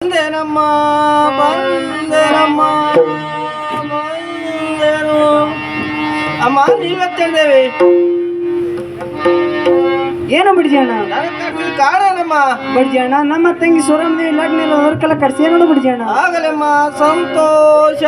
ಬಂದೆನಮ್ಮ ಬಂದೆನಮ್ಮ ಬಂದೆನು ಅಮ್ಮ ನೀವತ್ತೇವೆ ಏನು ಬಿಡ್ಜಣ್ಣ ನನಗೆ ಕಾಣನಮ್ಮ ಬಿಡ್ಜಣ್ಣ ನಮ್ಮ ತಂಗಿ ಸುರಂದಿ ಲಗ್ನ ಅವ್ರ ಕಲ ಕರ್ಸಿ ಏನೋ ಬಿಡ್ಜಣ್ಣ ಆಗಲಮ್ಮ ಸಂತೋಷ.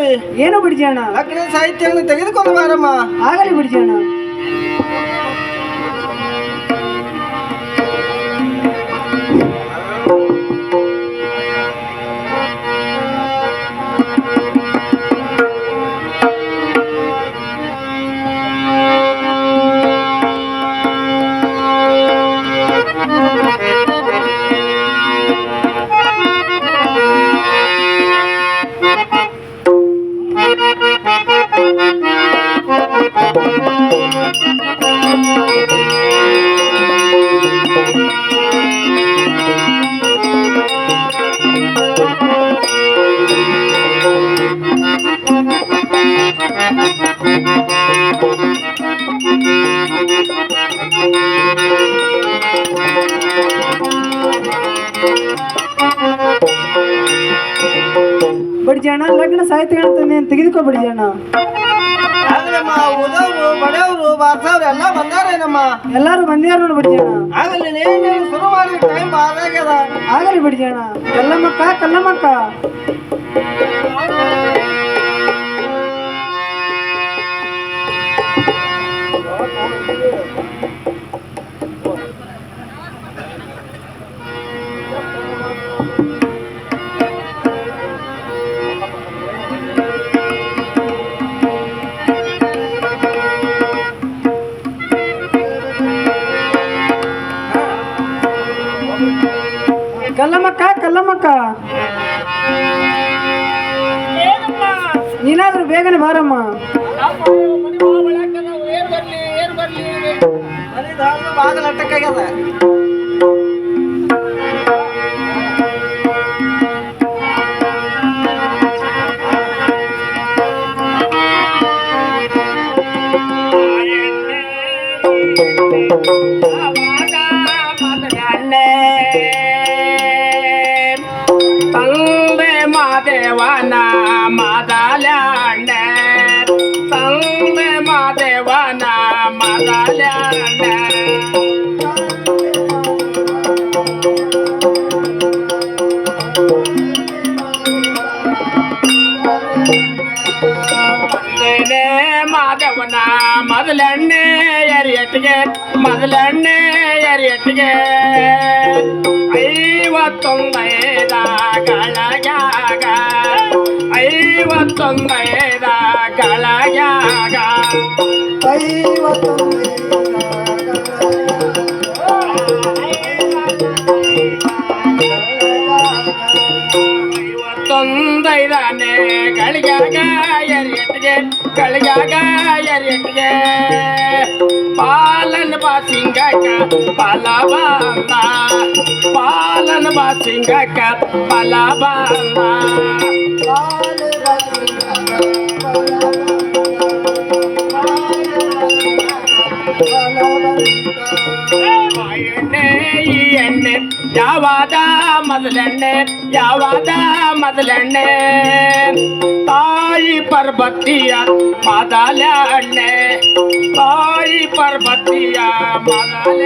ನೀಲತ್ತೇವೆ ಏನು ಬಿಡ್ಜಣ್ಣ ಲಗ್ನ ಸಾಹಿತ್ಯವನ್ನು ತೆಗೆದುಕೊಂಡು ಬಾರಮ್ಮ ಆಗಲಿ ಬಿಡ್ಜಣ್ಣ ಬಿಡ್ಜಣ್ಣ ಲಗ್ನ ಸಾಹಿತ್ಯಗಳನ್ನ ತಂದೆ ತೆಗೆದುಕೋ ಬಿಡ್ಜಣ್ಣ ಆಗಲಮ್ಮ ಉದವರು ಬಡವರು ಬಾರ್ಸವ್ರು ಎಲ್ಲ ಬಂದಾರೇನಮ್ಮ? ಎಲ್ಲಾರು ಬಂದ್ಯಾರ ನೋಡಿ ಬಿಡ್ಜಣ್ಣ ಆಗಲಿ ನೀನು ಶುರು ಮಾಡಿ ಟೈಮ್ ಬಾರಾಗ್ಯದ ಆಗಲಿ ಬಿಡ್ಜಣ್ಣ ಎಲ್ಲಮ್ಮಕ್ಕ ಕಲ್ಲಮ್ಮಕ್ಕ. ಕಲ್ಲಮ್ಮಕ್ಕ ಕಲ್ಲಮ್ಮಕ್ಕ. ನೀನಾದ್ರೂ ಬೇಗನೆ ಬಾರಮ್ಮ. ಬಾಗಿಲು ಅಟ್ಟಕ್ಕಾಗ್ಯದ. ಮದಲ್ಯಾಂಡ ತಂದೆನೇ ಮಾದೇವನ ಮೊದಲೆಣ್ಣೆ ಎರಿಯಟ್ಟಿಗೆ ಮೊದಲೆಣ್ಣೆ ಎರಿಯಟ್ಟಿಗೆ ಐವತ್ತೊಂದೈದ ಗಳಗ್ಯಾಗ ಐವತ್ತೊಂದೈದ ಗಳಗ್ಯಾಗ ಐವತ್ತೊಂದೈದನೇ ಗಳಿಗ್ಯಾಗ ಎರಿಯಟ್ಟಿಗೆ ಗಳಿಗ್ಯಾಗ ಎರಿಯಟ್ಟಿಗೆ ಪಾಲನ್ ಬಾಸಿಂಗಕ್ಕ ಫಲ ಬಂದ ಪಾಲನ್ ಬಾಸಿಂಗಕ್ಕ ಫಲ ಬಂದ ಎಣ್ಣೆ ಈ ಎಣ್ಣೆ ಯಾವಾದ ಮೊದಲೆಣ್ಣೆ ಯಾವಾದ ಮೊದಲೆಣ್ಣೆ ತಾಯಿ ಪರ್ಬತ್ತಿಯ ಮೊದಲ ಎಣ್ಣೆ ತಾಯಿ ಪರ್ಬತ್ತಿಯ ಮೊದಲ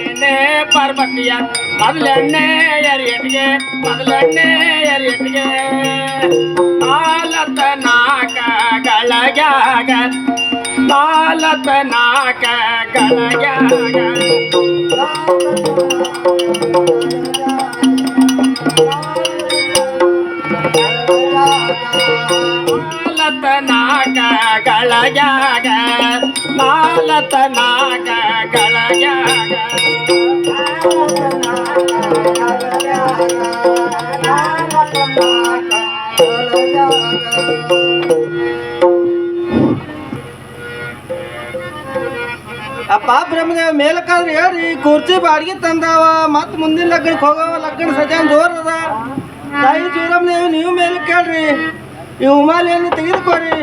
ಎಣ್ಣೆ ಪರ್ಬತ್ತಿಯ ಮೊದಲೆಣ್ಣೆ ಎರಿಯಟ್ಟಿಗೆ ಮೊದಲೆಣ್ಣೆ ಎರಿಯಟ್ಟಿಗೆ ನಾಲತ ನಾಕ ಗಳಗ್ಯಾಗ ನಾಲತ ನಾಕ ಗಳಗ್ಯಾಗ ನಾಲತ ನಾಕ ಗಳಗ್ಯಾಗ ನಾಲತ ನಾಕ ಗಳಗ್ಯಾಗ ಅಪ್ಪ ಬ್ರಹ್ಮದೇವ ಮೇಲಕ್ಕಾದ್ರೆ ಹೇಳ್ರಿ, ಕುರ್ಚಿ ಬಾಡಿಗೆ ತಂದಾವ ಮತ್ ಮುಂದಿನ ಲಗ್ನಕ್ಕೆ ಹೋಗವ, ಲಗ್ನ ಸಜಾನ್ ಜೋರ್ ಅದ. ತಾಯಿ ಚೂರಮ್ಮದೇವಿ ನೀವು ಮೇಲೆ ಕೇಳ್ರಿ ಈ ಉಮಾಲಿಯನ್ನು ತೆಗೆದುಕೊರಿ.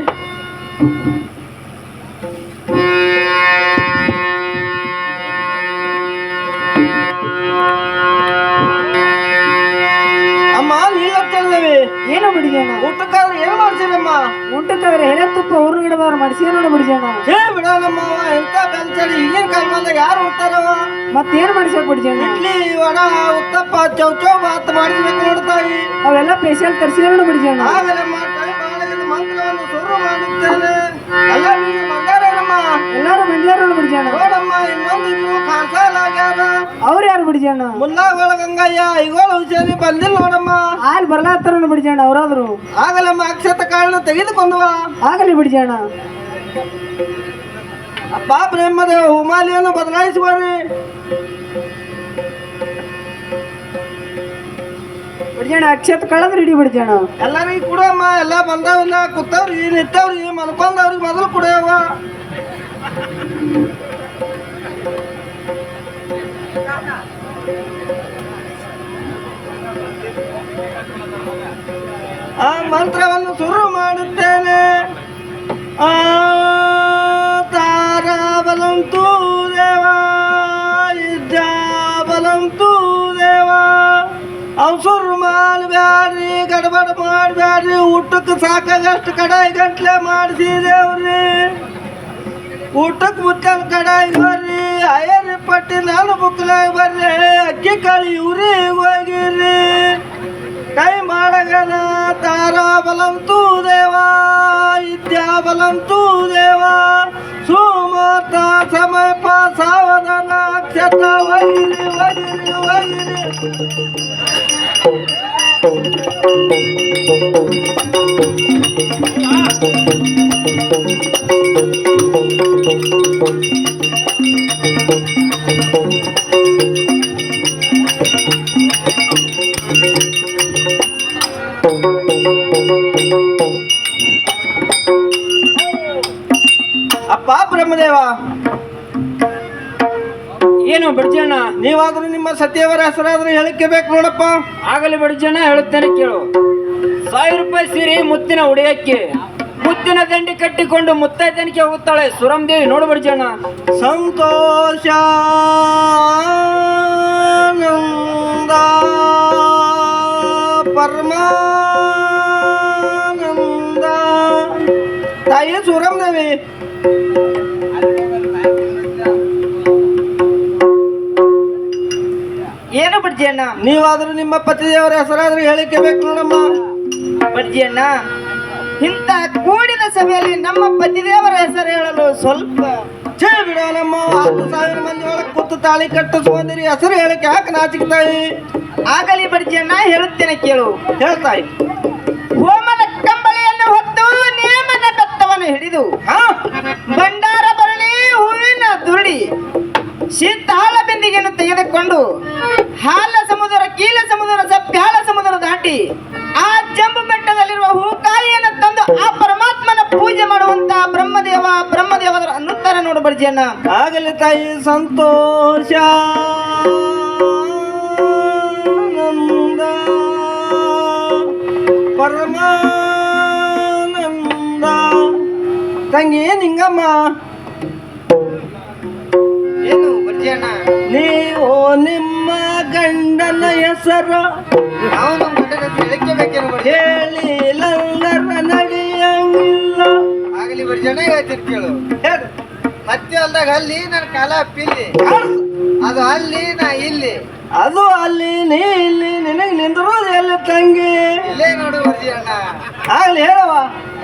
ಊಟಕ್ಕಾದ್ರೆ ಏನ ತುಪ್ಪ ಊರ್ಗಡೆದವ್ರು ಮಾಡಿಸಿ ನೋಡ ಬಿಡಿಜಣ್ಣ ಹೇ ಬಿಡೋಣಮ್ಮ ಎಂತ ಬೆಲ್ಚಡಿ ಈಗಿನ ಕಾಲದಾಗ ಯಾರು ಉತ್ತಾರವ ಮತ್ತೇನ್ ಮಾಡಿಸ್ಬೇಕು ಬಿಡಿಜಣ್ಣ ಇಡ್ಲಿ ವಡ ಉತ್ತಪ್ಪ ಚೌಚೌ ಮಾತ್ ಮಾಡಿಸ್ಬೇಕು ನೋಡ್ತಾಯಿ. ಅವೆಲ್ಲ ಸ್ಪೆಷಲ್ ತರಿಸಿ ನೋಡ ಬಿಡಿಜಣ್ಣ ಆಗಲಮ್ಮ ಬಾಳಗಿನ ಮಂತ್ರವನ್ನು ಶುರು ಮಾಡುತ್ತೇನೆ. ಅಲ್ಲ ನೀನು ಬಂದಾರೇನಮ್ಮ ಎಲ್ಲಾರು ಮಂದಿಯಾರ ನೋಡ ಇನ್ನೊಂದು ಅವ್ರು ಯಾರು ಬಿಡಿಜಣ್ಣ ಮುಲ್ಲಾ ಗಂಗಯ್ಯ ಇಗೋಳು ಹುಷಾರಿ ಬಂದಿಲ್ಲ ನೋಡಮ್ಮ. ಅಲ್ಲಿ ಬರ್ಲಾತ್ತಾರ ನೋಡ ಬಿಡಿಜಣ್ಣ ಅವ್ರಾದ್ರು ಆಗಲಮ್ಮ ಅಕ್ಷತ ಕಾರಣ ತೆಗೆದುಕೊಂಡುವ. ಆಗಲಿ ಬಿಡಿಜಣ್ಣ ಅಪ್ಪ ಬ್ರಹ್ಮದೇವ ಹುಮಾಲಿಯನ್ನು ಬದಲಾಯಿಸುವರಿ. ಬಿಡಿಜಣ್ಣ ಅಕ್ಷತ್ ಕಳಂದ್ರೆ ಹಿಡಿ ಬಿಡಿಜಣ್ಣ ಎಲ್ಲರಿಗೂ ಕೊಡಮ್ಮ ಎಲ್ಲ ಬಂದವಿಲ್ಲ ಕೂತವ್ರಿ ನಿತ್ತವ್ರಿ ಮಲ್ಕೊಂಡವ್ರಿಗೆ ಮೊದಲು ಕುಡಿಯವ ಆ ಮಂತ್ರವನ್ನು ಶುರು ಮಾಡುತ್ತೇನೆ. ಆ ತಾರ ಬಲಂತೂ ದೇವಾ ಇದ್ದ ದೇವ. ಅವಸರು ಮಾಡಬ್ಯಾಡ್ರಿ, ಗಡಬಡ ಮಾಡಬ್ಯಾಡ್ರಿ, ಊಟಕ್ಕೆ ಸಾಕಾಗಷ್ಟು ಕಡಾಯಿ ಗಂಟ್ಲೆ ಮಾಡಿಸಿದೇವ್ರಿ ಊಟಕ್ಕೆ ಮುಚ್ಚಲ್ ಕಡಾಯಿ ಬರ್ರಿ. ಅಯ್ಯರಿ ಪಟ್ಟಿ ನಾನು ಬುಕ್ಲಾಗ ಬರ್ರಿ ಅಕ್ಕಿ ಕಾಳಿ ಇವ್ರಿ ಹೋಗಿರಿ ಕೈ ಮಾಡಗನ ತಾರ ಬಲಂತೂ ದೇವ ಇದ್ಯಾ ಬಲಂತೂ ದೇವ ಸುಮತ ಸಮಯ ಪ ಸಾವಧಾನ ಅಕ್ಷತ ಒಗಿರಿ ಒಗಿರಿ ಒಗಿರಿ ಬ್ರಹ್ಮದೇವ. ಏನು ಬಿಡ್ಜಣ್ಣ ನೀವಾದ್ರೂ ನಿಮ್ಮ ಸತ್ಯವರ ಹೆಸರಾದ್ರೂ ಹೇಳಕ್ಕೆ ಬೇಕು ನೋಡಪ್ಪ. ಆಗಲಿ ಬಿಡ್ಜಣ್ಣ ಹೇಳುತ್ತೇನೆ ಕೇಳು. ಸಾವಿರ ರೂಪಾಯಿ ಸೀರೆ ಮುತ್ತಿನ ಉಡಿಯಕ್ಕೆ ಮುತ್ತಿನ ದಂಡಿ ಕಟ್ಟಿಕೊಂಡು ಮುತ್ತೈದನಿಗೆ ಹೋಗುತ್ತಾಳೆ. ಸುರಮದೇವಿ ನೋಡು ಬಿಡ್ಜಣ್ಣ ಸಂತೋಷ ಪರಮಾನಂದ. ತಾಯಿ ಸುರಮ್ದೇವಿ ಏನು ಬಿಡ್ಜಣ್ಣ ನೀವಾದ್ರೂ ನಿಮ್ಮ ಪತಿದೇವರ ಹೆಸರಾದ್ರೂ ಹೇಳಿಕೆ ಬೇಕು ನೋಡಮ್ಮ. ಬಿಡ್ಜಣ್ಣ ಇಂಥ ಕೂಡಿದ ಸಭೆಯಲ್ಲಿ ನಮ್ಮ ಪತಿದೇವರ ಹೆಸರು ಹೇಳಲು ಸ್ವಲ್ಪ ಛೇ ಬಿಡೋಣಮ್ಮ ಹತ್ತು ಸಾವಿರ ಮಂದಿ ಒಳಗೆ ಕೂತು ತಾಳಿ ಕಟ್ಟಿಸ್ಕೊಂಡಿರಿ ಹೆಸರು ಹೇಳಕ್ಕೆ ಯಾಕೆ ನಾಚಿಕ್ತಾಯಿ. ಆಗಲಿ ಬಿಡ್ಜಣ್ಣ ಹೇಳುತ್ತೇನೆ ಕೇಳು. ಹೇಳ್ತಾಯಿ. ಬರ್ಜಿಯನ್ನ ಆಗಲಿ ತಾಯಿ ಸಂತೋಷ. ನಂದ ಪರಮಾನಂದ. ತಂಗಿ ನಿಂಗಮ್ಮ. ಏನು ಬರ್ತೀಯಣ್ಣ ನೀವು ನಿಮ್ಮ ಗಂಡನ ಹೆಸರು. ನಾವು ನಮ್ಮ ಗಂಡನ ಹೇಳಿಲ್ಲಂದರ ನಡೆಯಂಗಿಲ್ಲ. ಆಗಲಿ ಬರ್ತೀಯಣ್ಣ ಹೇಳ್ತೀನಿ ಕೇಳು. ಮತ್ತೆ ಅಲ್ದಾಗ ಅಲ್ಲಿ ನನ್ನ ಕಾಲ ಪಿಲ್ಲಿ ಅದು ಅಲ್ಲಿ ನಾ ಇಲ್ಲಿ. ಅದು ಅಲ್ಲಿ ನೀ ಇಲ್ಲಿ ನಿನಗೆ ನಿಂದಿರೋದು ಎಲ್ಲ ತಂಗಿ? ಇಲ್ಲೇ ನೋಡು ಬರ್ತೀಯಣ್ಣ ಆಗ್ಲಿ ಹೇಳವ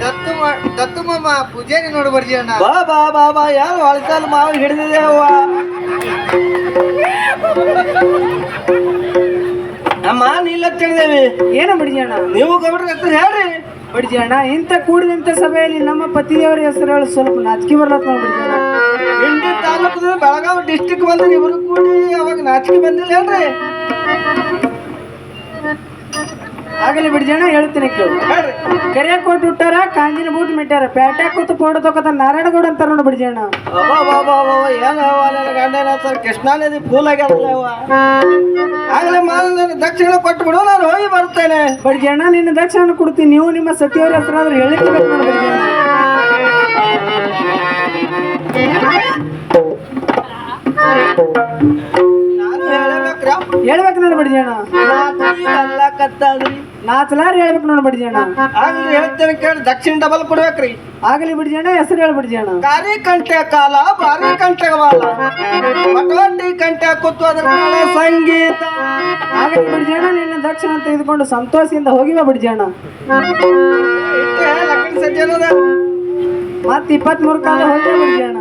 ದತ್ತು ದತ್ತು ಮಾಮ ಪೂಜಾರಿ ನೋಡು ಬರ್ತೀಯಣ್ಣ ಬಾ ಬಾ ಬಾ ಬಾ ಯಾರು ಅಳಸಾಲ ಮಾವ ಹಿಡಿದಿದೆ ಅವ್ವ ಅಮ್ಮ ನೀಲ್ಲ ತಿಳಿದೇವಿ. ಏನು ಬಿಡಿಜಣ್ಣ ನೀವು ಗೌಡ್ರ ಹೆಸರು ಹೇಳ್ರಿ. ಬಿಡಿಜಣ್ಣ ಇಂಥ ಕೂಡಿದಂಥ ಸಭೆಯಲ್ಲಿ ನಮ್ಮ ಪತಿಯವರ ಹೆಸರು ಹೇಳಿ ಸ್ವಲ್ಪ ನಾಚಿಕೆ ಬರ್ಲತ್ತ ಬಿಡಿಜಣ್ಣ ಇಂಡಿ ತಾಲೂಕು ಬೆಳಗಾವಿ ಡಿಸ್ಟಿಕ್ ಬಂದ್ರೆ ಇವರು ಕೂಡಿ ಅವಾಗ ನಾಚಿಕೆ ಬಂದಿಲ್ಲ ಹೇಳ್ರಿ ಆಗಲಿ ಬಿಡ್ಜಣ್ಣ ಹೇಳ್ತೀನಿ ಕೇಳು. ಕೆರೆ ಕೊಟ್ಟು ಹುಟ್ಟಾರ ಕಾಂಜಿನ ಬೂಟ್ ಮಿಟ್ಟಾರ ಪೇಟೆ ಕೂತು ಫೋಟೋ ತಗೋತ ನಾರಾಯಣಗೌಡ ಅಂತಾರ ನೋಡಿ ಬಿಡ್ಜಣ್ಣ ಬಾ ಬಾ ಅವ ನನ್ನ ಗಂಡನ ಸರ್ ಕೃಷ್ಣಾ ನದಿ ಫೂಲ್ ನನ್ನ ದಕ್ಷಿಣ ಕೊಟ್ಟು ಬಿಡು ನಾನು ಹೋಗಿ ಬರ್ತೇನೆ. ಬಡ್ಜಣ್ಣ ನಿನ್ನ ದಕ್ಷಿಣ ಕೊಡ್ತೀನಿ ನೀವು ನಿಮ್ಮ ಸತಿಯವ್ರ ಹತ್ರ ಹೇಳಿರ್ಬೇಕು ನೋಡಿ ಬಡ್ಜಣ್ಣ ನಾನು ಹೇಳಬೇಕ್ರ? ಹೇಳ್ಬೇಕು ನೋಡಿ ಬಡ್ಜಣ್ಣ ಅಲ್ಲ ಕತ್ತಾದ್ರಿ. ನಾಲ್ಕಲಾರು ಹೇಳ್ಬೇಕು ನೋಡಿ ಅಣ್ಣ ಆಗಲಿ ಹೇಳ್ತೇನೆ ಕೇಳಿ ದಕ್ಷಿಣ ಡಬಲ್ ಕೊಡ್ಬೇಕ್ರಿ. ಆಗಲಿ ಬಿಡ್ಜಣ್ಣ ಹೆಸರು ಹೇಳಿ ಅಣ್ಣ ಕಾರಿ ಕಂಟೆ ಕಾಲ ಬಾರಿ ಕಂಟೆ ಕಾಲ ಮಟೋಟಿ ಕಂಟೆ ಕೂತು ಅದ್ರ ಮೇಲೆ ಸಂಗೀತ ಆಗಲಿ ಬಿಡ್ಜಣ್ಣ ನಿನ್ನ ದಕ್ಷಿಣ ತೆಗೆದುಕೊಂಡು ಸಂತೋಷದಿಂದ ಹೋಗಿವ ಬಿಡ್ಜಣ್ಣ ಅಣ್ಣ ಮತ್ತೆ ಇಪ್ಪತ್ಮೂರು ಕಾಲ ಹೋಗಿ ಬಿಡ್ಜಿ ಅಣ್ಣ